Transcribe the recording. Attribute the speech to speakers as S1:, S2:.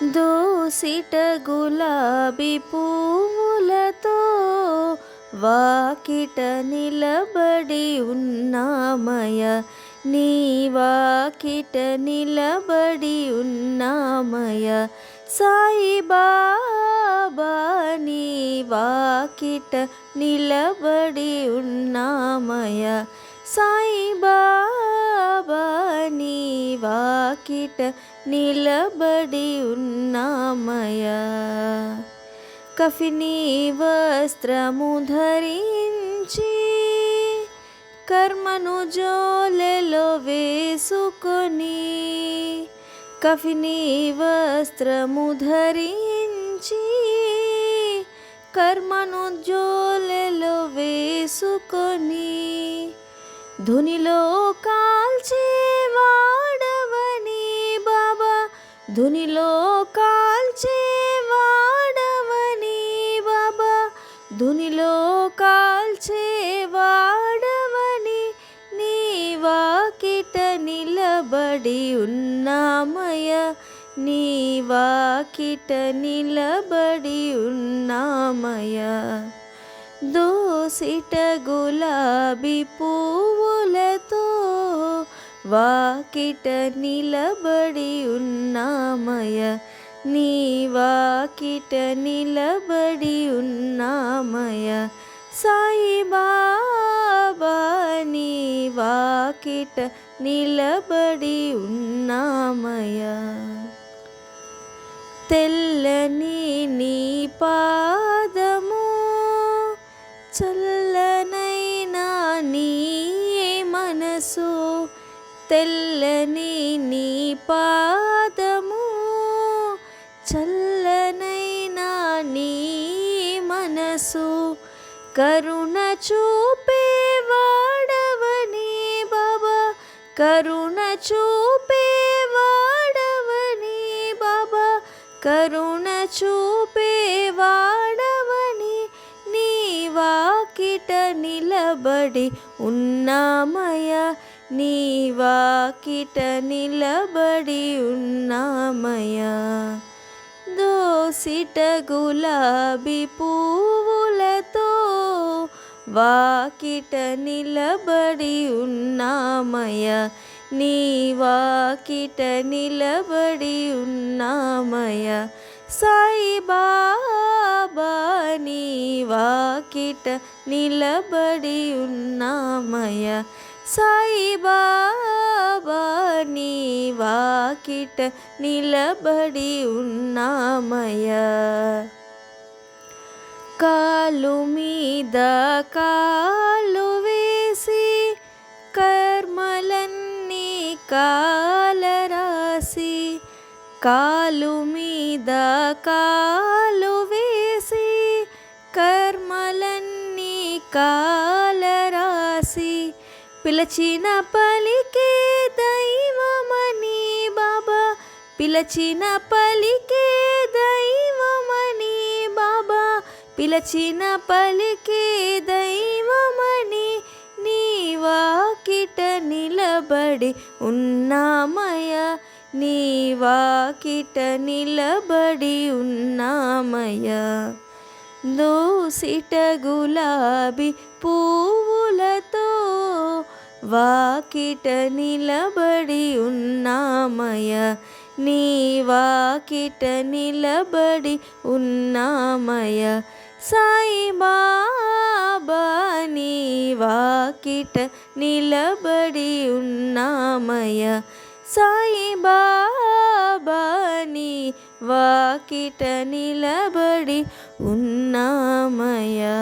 S1: దోసిట గులాబీ పువ్వులతో వాకిట నిలబడి ఉన్నామయ నీ వాకిట నిలబడి ఉన్నామయ సాయి బాబా నీ వాకిట నిలబడి ఉన్నామయ సాయి బాబా నీ వాకిట నిలబడి ఉన్నామయా కఫిని వస్త్రము ధరించి కర్మను జోలెలో వేసుకొని కఫిని వస్త్రము ధరించి కర్మను జోలెలో వేసుకొని ధునిలో కాల్చే ధునిలో కాల్చేవాడవని బాబా. ధునిలో కాల్చేవాడవని నీ వాకిట నిలబడి ఉన్నామయ నీ వాకిట నిలబడి ఉన్నామయ దోసిట గులాబీ పువ్వులతో వాకిట నిలబడి ఉన్నామయ నీ వాకిట నిలబడి ఉన్నామయ సాయి బాబా నీ వాకిట నిలబడి ఉన్నామయ తెల్లని నీ పాదము చల్లనైనా నీ మనసు. తెల్లని నీ పాదము చల్లనైనా నీ మనసు. కరుణ చూపే వాడవని బాబా కరుణ చూపే వాడవని బాబా కరుణ చూపే వాడవని నీ వాకిట నిలబడి ఉన్నామయ నీ వాకిట నిలబడి ఉన్నామయ్యా. దోసిట గులాబీ పువ్వులతో వాకిట నిలబడి ఉన్నామయ్యా. నీ వాకిట నిలబడి ఉన్నామయ్యా. సాయిబా నీ వాకిట నిలబడి ఉన్నామయ సాయి బాబా నీ వాకిట నిలబడి ఉన్నామయ కాలు మీద కాలు వేసి కర్మలన్నీ కాలరాసి కాలు మీద కాలు వేసి కాలరాసి పిలచిన పలికే దైవమని బాబా పిలచిన పలికే దైవమని బాబా పిలచిన పలికే దైవమని నీ వాకిట నిలబడి ఉన్నామయ నీ వాకిట నిలబడి ఉన్నామయ్యా. దోసిట గులాబీ పువ్వులతో వాకిట నిలబడి ఉన్నామయ నీ వాకిట నిలబడి ఉన్నామయ సాయిబాబా నీ వాకిట నిలబడి ఉన్నామయ సాయి వాకిట నిలబడి ఉన్నామయా